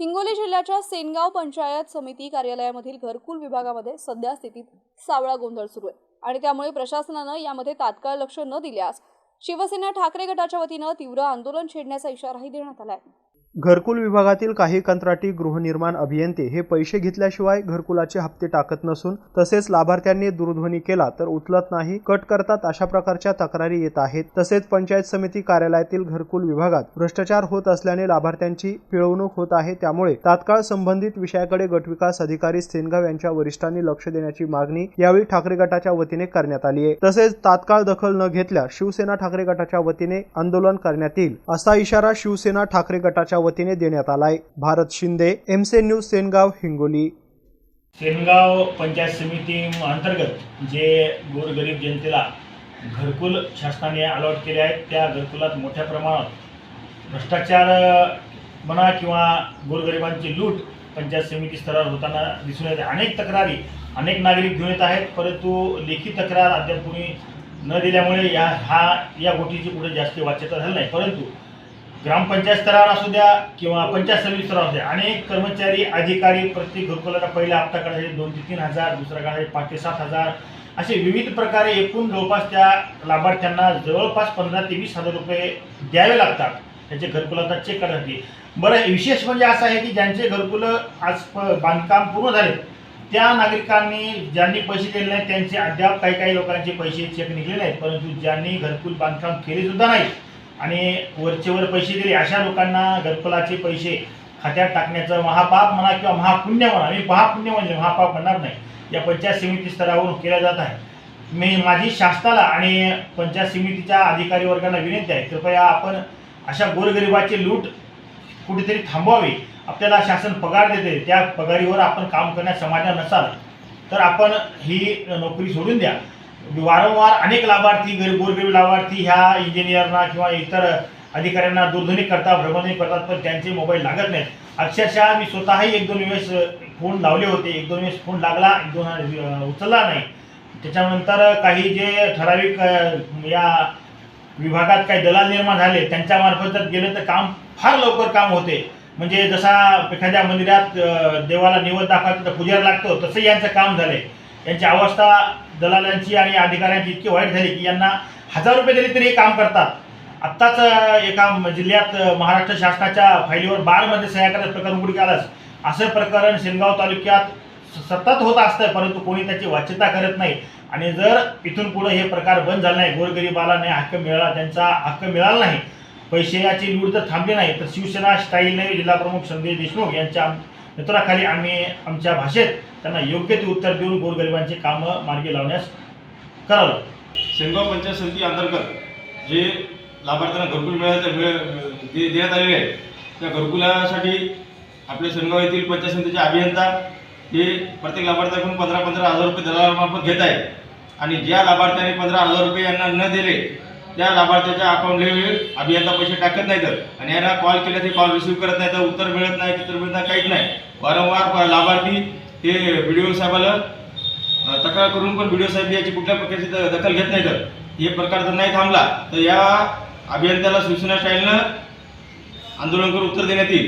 हिंगोली जिल्ह्याच्या सेनगाव पंचायत समिती कार्यालयामधील घरकुल विभागामध्ये सध्या स्थितीत सावळा गोंधळ सुरू आहे. आणि त्यामुळे प्रशासनानं यामध्ये तात्काळ लक्ष न दिल्यास शिवसेना ठाकरे गटाच्या वतीनं तीव्र आंदोलन छेडण्याचा इशाराही देण्यात आला आहे. घरकुल विभागातील काही कंत्राटी गृहनिर्माण अभियंते हे पैसे घेतल्याशिवाय घरकुलाचे हप्ते टाकत नसून तसेच लाभार्थ्यांनी दूरध्वनी केला तर उचलत नाही कट करतात अशा प्रकारच्या तक्रारी येत आहेत. तसेच पंचायत समिती कार्यालयातील घरकुल विभागात भ्रष्टाचार होत असल्याने लाभार्थ्यांची पिळवणूक होत आहे. त्यामुळे तात्काळ संबंधित विषयाकडे गटविकास अधिकारी सेनगाव यांच्या वरिष्ठांनी लक्ष देण्याची मागणी यावेळी ठाकरे गटाच्या वतीने करण्यात आली आहे. तसेच तात्काळ दखल न घेतल्यास शिवसेना ठाकरे गटाच्या वतीने आंदोलन करण्यात येईल असा इशारा शिवसेना ठाकरे गटाच्या वतीने देण्यात आलाय. भारत शिंदे एमसे न्यूज सेनगाव हिंगोली. सेनगाव पंचायत समिती अंतर्गत जे गोरगरीब जनतेला घरकुल शासनाने अलॉट केले आहेत त्या घरकुलात मोठ्या प्रमाणात भ्रष्टाचार म्हणा किंवा गोरगरिबांची लूट पंचायत समिती स्तरावर होताना दिसून येते. अनेक तक्रारी अनेक नागरिक घेऊन येत आहेत परंतु लेखी तक्रार अद्याप कोणी न दिल्यामुळे या हा या गोष्टीची पुढे जास्त वाच्यता झाली नाही. परंतु ग्रामपंचायत स्तरावर असू द्या किंवा पंचायत समिती स्तरावर असू द्या अनेक कर्मचारी अधिकारी प्रत्येक घरकुलाला पहिला हप्ता काढायचे दोन ते तीन हजार दुसरा काढायचे पाच ते सात हजार. असे विविध प्रकारे एकूण जवळपास त्या लाभार्थ्यांना जवळपास पंधरा ते वीस हजार रुपये द्यावे लागतात. त्याचे घरकुलाचा चेक करण्यासाठी. बरं विशेष म्हणजे असं आहे की ज्यांचे घरकुलं आज प- बांधकाम पूर्ण झाले त्या नागरिकांनी ज्यांनी पैसे दिले नाहीत त्यांचे अद्याप काही काही लोकांचे पैसे चेक निघले नाहीत परंतु ज्यांनी घरकुल बांधकाम केले सुद्धा नाही आणि वरचेवर पैसे दिले अशा लोकांना घरकुलाचे पैसे खात्यात टाकण्याचं महापाप म्हणा किंवा महापुण्य म्हणा मी महापुण्य म्हणजे महापाप म्हणणार नाही. या पंचायत समिती स्तरावरून केल्या जात आहे. मी माझी शासनाला आणि पंचायत समितीच्या अधिकारी वर्गांना विनंती आहे कृपया आपण अशा गोरगरिबाची लूट कुठेतरी थांबवावी. आपल्याला शासन पगार देते त्या पगारीवर आपण काम करण्यास समाधान नसाल तर आपण ही नोकरी सोडून द्या. वारंवार अनेक लाभार्थी गरीब गोरगरीब लाभार्थी ह्या इंजिनियरना किंवा इतर अधिकाऱ्यांना दूरध्वनी करतात भ्रमणध्वनी करतात पण त्यांचे मोबाईल लागत नाहीत. अक्षरशः मी स्वतःही एक दोन वेळेस फोन लावले होते. एक दोन वेळेस फोन लागला एक दोन उचलला नाही. त्याच्यानंतर काही जे ठराविक या विभागात काही दलाल निर्माण झाले त्यांच्यामार्फत जर गेलं तर काम फार लवकर काम होते. म्हणजे जसा एखाद्या मंदिरात देवाला निवड दाखवायचं तर पुजारी लागतो तसं यांचं काम झालंय. यांची अवस्था दलालांची आणि अधिकाऱ्यांची इतकी वाईट झाली की यांना हजार रुपये दिले तरी हे काम करतात. आत्ताच एका जिल्ह्यात महाराष्ट्र शासनाच्या फाईलीवर बारमध्ये सह्या करत प्रकरण उघडकीस आलंच. असं प्रकरण शेनगाव तालुक्यात स- सतत होत असतं परंतु कोणी त्याची वाच्यता करत नाही. आणि जर इथून पुढे हे प्रकार बंद झाला नाही गोरगरिबाला नाही हक्क मिळाला त्यांचा हक्क मिळाला नाही पैशाची लूट जर थांबली नाही तर शिवसेना स्टाईलने जिल्हाप्रमुख संदेश देशमुख यांच्या नेत्राखाली आम्ही आमच्या भाषेत त्यांना योग्य ते उत्तर देऊन गोरगरिबांची कामं मार्गी लावण्यास करावं शेनगाव पंचायत समिती अंतर्गत जे लाभार्थ्यांना घरकुल मिळायचं मिळ देण्यात आलेले आहे त्या घरकुलासाठी आपल्या शेनगाव येथील पंचायत समितीचे अभियंता हे प्रत्येक लाभार्थ्याकडून पंधरा पंधरा हजार रुपये दलालामार्फत घेत आहेत. आणि ज्या लाभार्थ्याने पंधरा हजार रुपये यांना न दिले त्या लाभार्थ्याच्या अकाउंटला अभियंता पैसे टाकत नाही तर. आणि यांना कॉल केला ते कॉल रिसिव्ह करत नाही तर उत्तर मिळत नाही चित्र मिळत नाही काहीच नाही. वारंवार लाभार्थी हे व्हिडिओ साहेबाला तक्रार करून पण व्हिडिओ साहेब याची कुठल्या प्रकारची दखल घेत नाही तर. हे प्रकार जर नाही थांबला तर या अभियंत्याला शिवसेना स्टाईलनं आंदोलन करून उत्तर देण्यात येईल.